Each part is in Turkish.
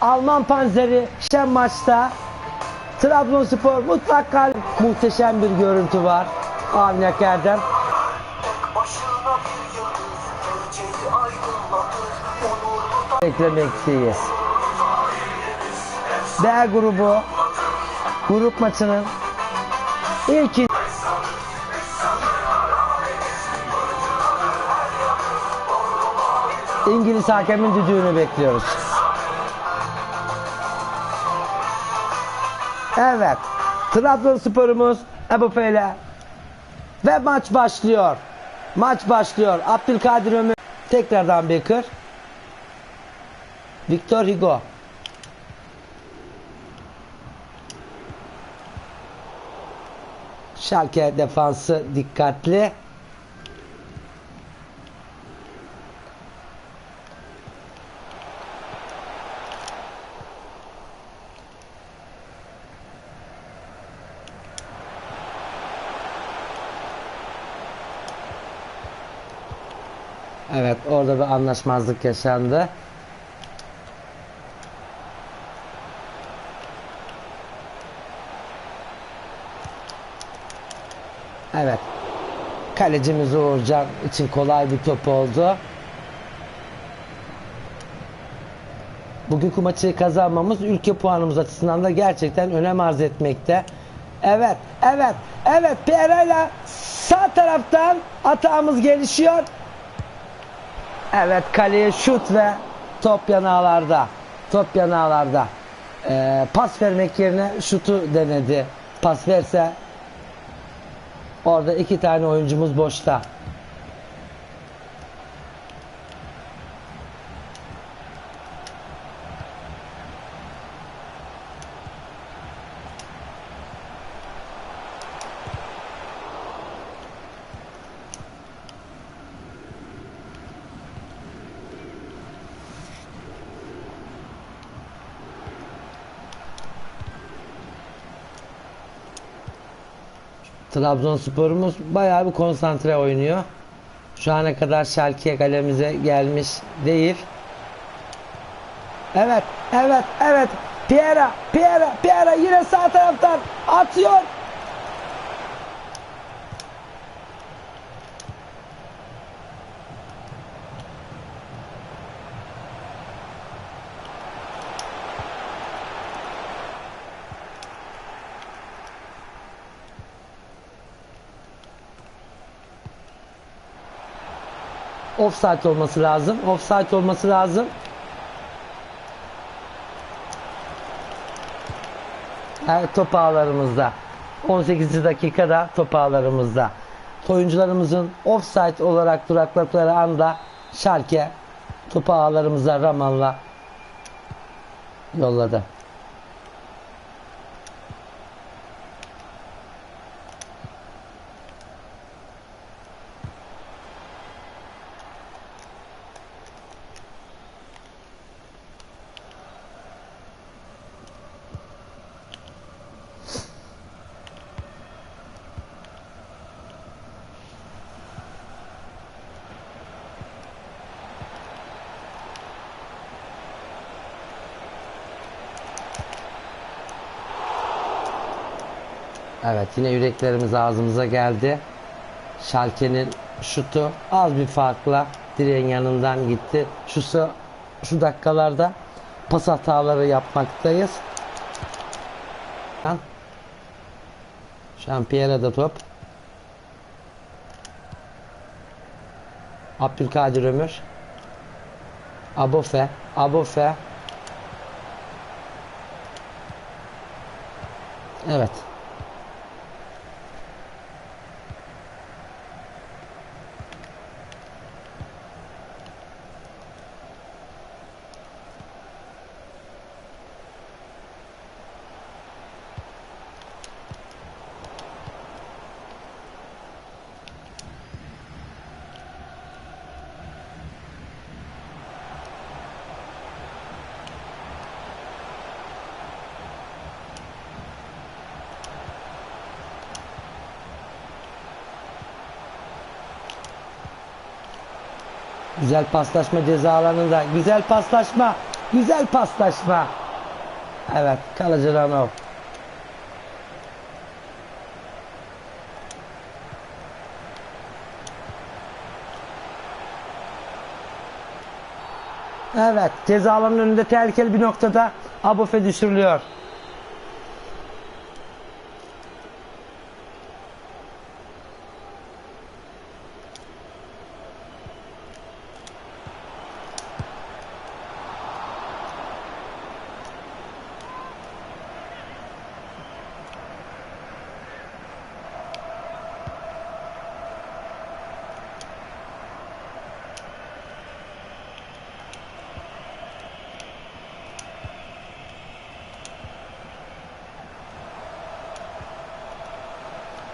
Alman panzeri şen maçta Trabzonspor mutlak galip. Muhteşem bir görüntü var. Avni Erdem. Onurlu Beklemekteyiz. D grubu grup maçının ilk İngiliz hakemin düdüğünü bekliyoruz. Evet. Trabzonspor'umuz Ebu Feyle ve maç başlıyor. Maç başlıyor. Abdülkadir Ömür tekrardan Bekir. Victor Hugo. Schalke defansı dikkatli. Evet orada bir anlaşmazlık yaşandı. Evet. Kalecimiz Uğurcan için kolay bir top oldu. Bugünkü maçı kazanmamız ülke puanımız açısından da gerçekten önem arz etmekte. Evet, evet, evet. Pereira sağ taraftan atağımız gelişiyor. Evet, kaleye şut ve top yanağlarda. Top yanağlarda. Ee, pas vermek yerine şutu denedi. Pas verse Orada iki tane oyuncumuz boşta. Trabzonspor'umuz bayağı bir konsantre oynuyor. Şu ana kadar Schalke kalemize gelmiş değil. Evet, evet, evet. Piera, Piera, Piera yine sağ taraftan atıyor. Offside olması lazım. Offside olması lazım. Evet, top ağlarımızda. 18. dakikada top ağlarımızda. Oyuncularımızın offside olarak durakladıkları anda Schalke topu ağlarımıza Raman'la yolladı. Evet yine yüreklerimiz ağzımıza geldi. Şalke'nin şutu az bir farkla direğin yanından gitti. Şu, şu dakikalarda pas hataları yapmaktayız. Pierre'de top. Abdülkadir Ömür. Abofe. Abofe. Evet. Güzel paslaşma ceza alanında. Güzel paslaşma. Güzel paslaşma. Evet kalıcı Ranov. Evet ceza alanının önünde tehlikeli bir noktada Abufe düşürülüyor.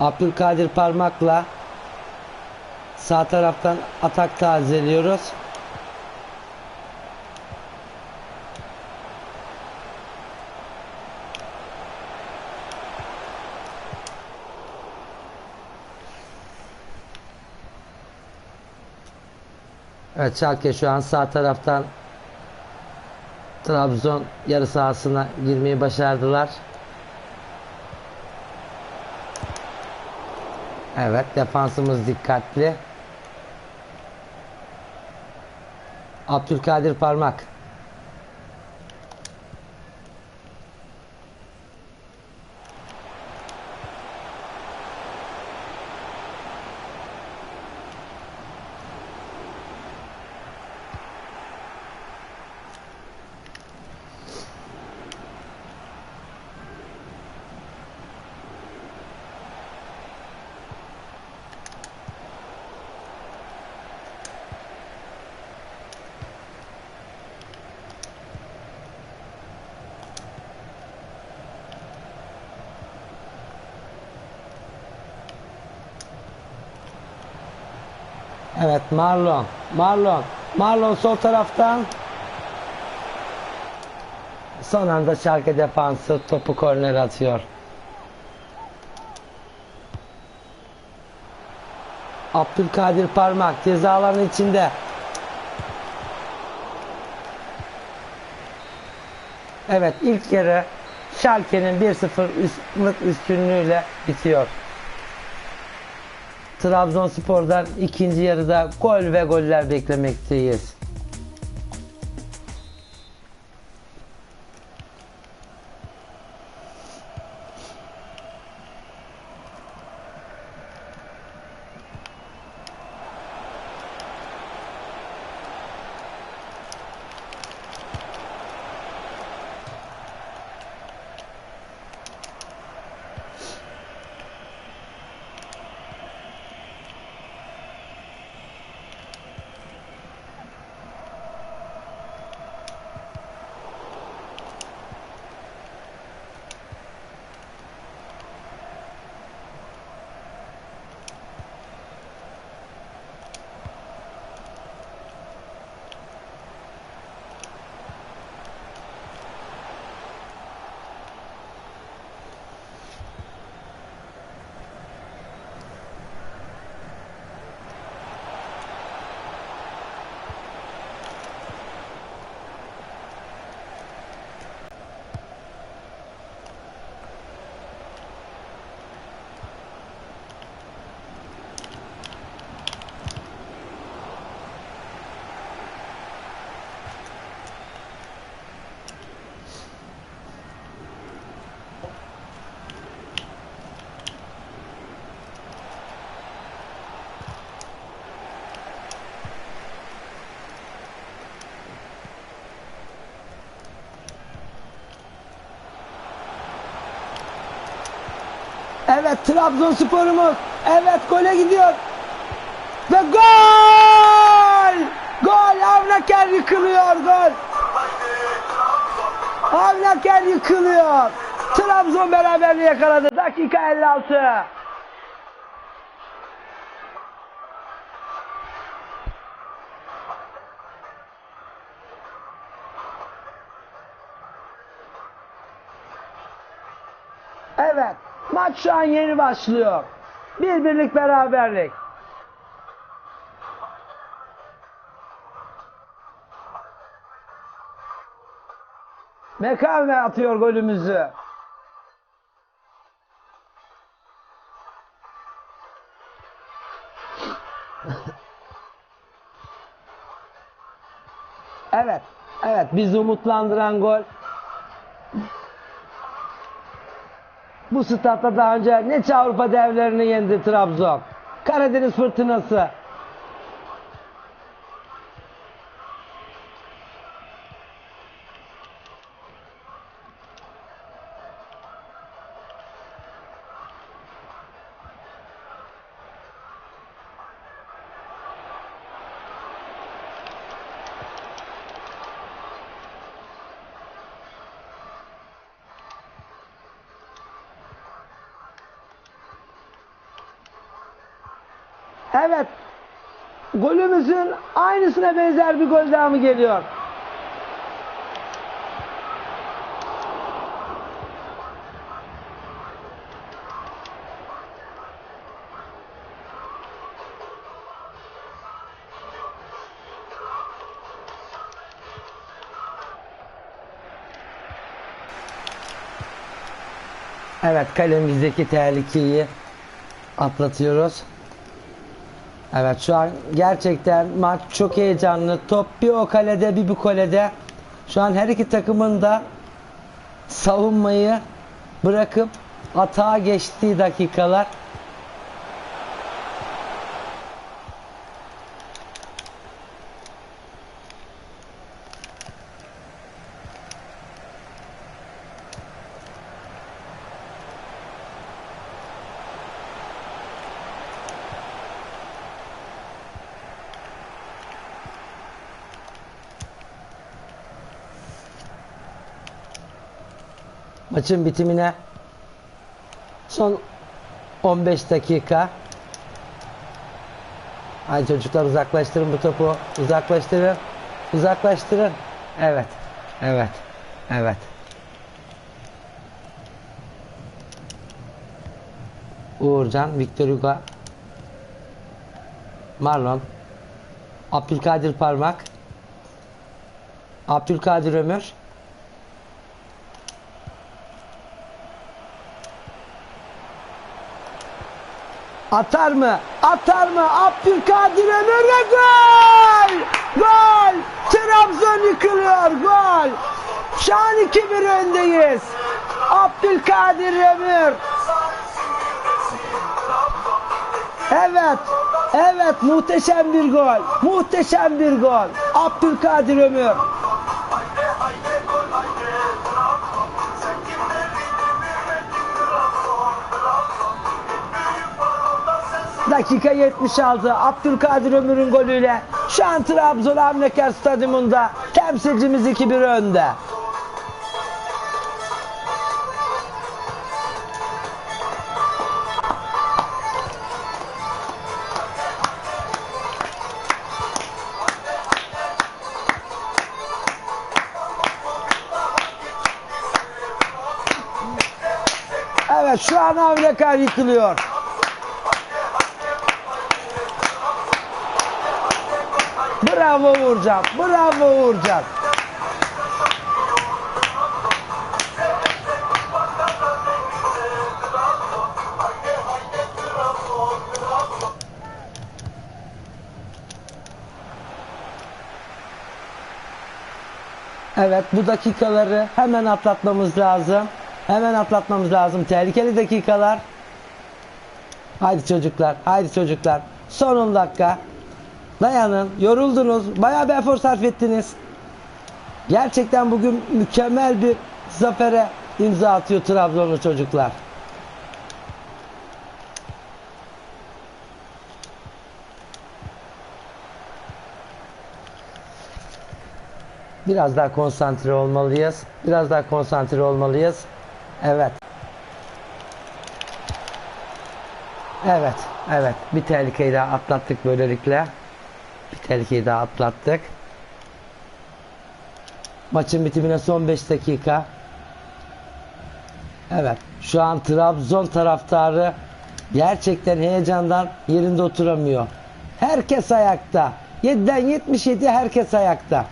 Abdülkadir parmakla sağ taraftan atak tazeliyoruz. Evet Schalke şu an sağ taraftan Trabzon yarı sahasına girmeyi başardılar. Evet defansımız dikkatli. Abdülkadir Parmak. Evet Marlon. Marlon. Marlon sol taraftan. Son anda Schalke defansı topu korner atıyor. Abdülkadir Parmak ceza alanı içinde. Evet ilk yarı Schalke'nin 1-0 üst- üstünlüğüyle bitiyor. Trabzonspor'dan ikinci yarıda gol ve goller beklemekteyiz. Evet Trabzonspor'umuz. Evet gole gidiyor. Ve gol! Gol! Avnaker yıkılıyor gol. Avnaker yıkılıyor. Trabzon beraberliği yakaladı. Dakika 56. Evet. Maç şu an yeni başlıyor. Bir birlik beraberlik. Mekame atıyor golümüzü. Evet. Evet bizi umutlandıran gol. Bu statta daha önce ne Avrupa devlerini yendi Trabzon. Karadeniz fırtınası. Evet. Golümüzün aynısına benzer bir gol daha mı geliyor? Evet kalemizdeki tehlikeyi atlatıyoruz. Evet şu an gerçekten maç çok heyecanlı. Top bir o kalede bir bu kalede. Şu an her iki takımın da savunmayı bırakıp atağa geçtiği dakikalar. Maçın bitimine son 15 dakika. Hadi çocuklar uzaklaştırın bu topu. Uzaklaştırın. Uzaklaştırın. Evet. Evet. Evet. Uğurcan, Victor Hugo, Marlon, Abdülkadir Parmak, Abdülkadir Ömür, Atar mı? Atar mı? Abdülkadir Ömür ve gol! Gol! Trabzon yıkılıyor. Gol! Şu an 2-1 öndeyiz. Abdülkadir Ömür. Evet. Evet muhteşem bir gol. Muhteşem bir gol. Abdülkadir Ömür. Dakika 76 Abdülkadir Ömür'ün golüyle şu an Trabzon Amneker Stadyumunda temsilcimiz 2-1 önde. Evet şu an Avrekar yıkılıyor. Bravo Uğurcan. Bravo Uğurcan. Evet bu dakikaları hemen atlatmamız lazım. Hemen atlatmamız lazım. Tehlikeli dakikalar. Haydi çocuklar. Haydi çocuklar. Son 10 dakika. Dayanın. Yoruldunuz. Bayağı bir efor sarf ettiniz. Gerçekten bugün mükemmel bir zafere imza atıyor Trabzonlu çocuklar. Biraz daha konsantre olmalıyız. Biraz daha konsantre olmalıyız. Evet. Evet. Evet. Bir tehlikeyi daha atlattık böylelikle. Bir tehlikeyi daha atlattık. Maçın bitimine son 5 dakika. Evet. Şu an Trabzon taraftarı gerçekten heyecandan yerinde oturamıyor. Herkes ayakta. 7'den 77 herkes ayakta.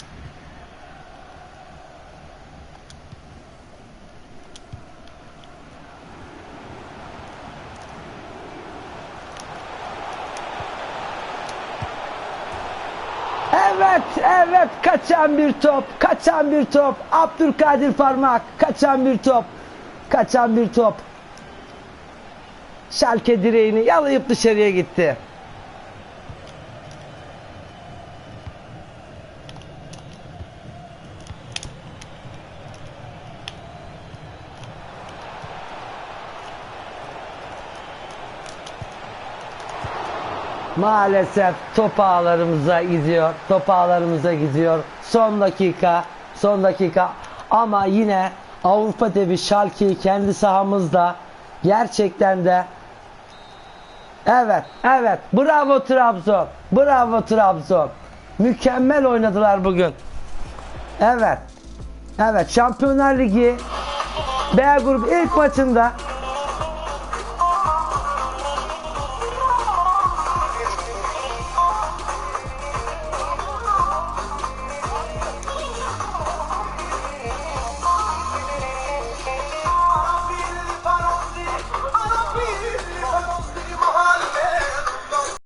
Evet, evet kaçan bir top, kaçan bir top. Abdülkadir Parmak, kaçan bir top. Kaçan bir top. Şalke direğini yalayıp dışarıya gitti. Maalesef top ağlarımıza gidiyor. Top ağlarımıza gidiyor. Son dakika, son dakika. Ama yine Avrupa devi Schalke'yi kendi sahamızda gerçekten de Evet, evet. Bravo Trabzon. Bravo Trabzon. Mükemmel oynadılar bugün. Evet. Evet, Şampiyonlar Ligi B grubu ilk maçında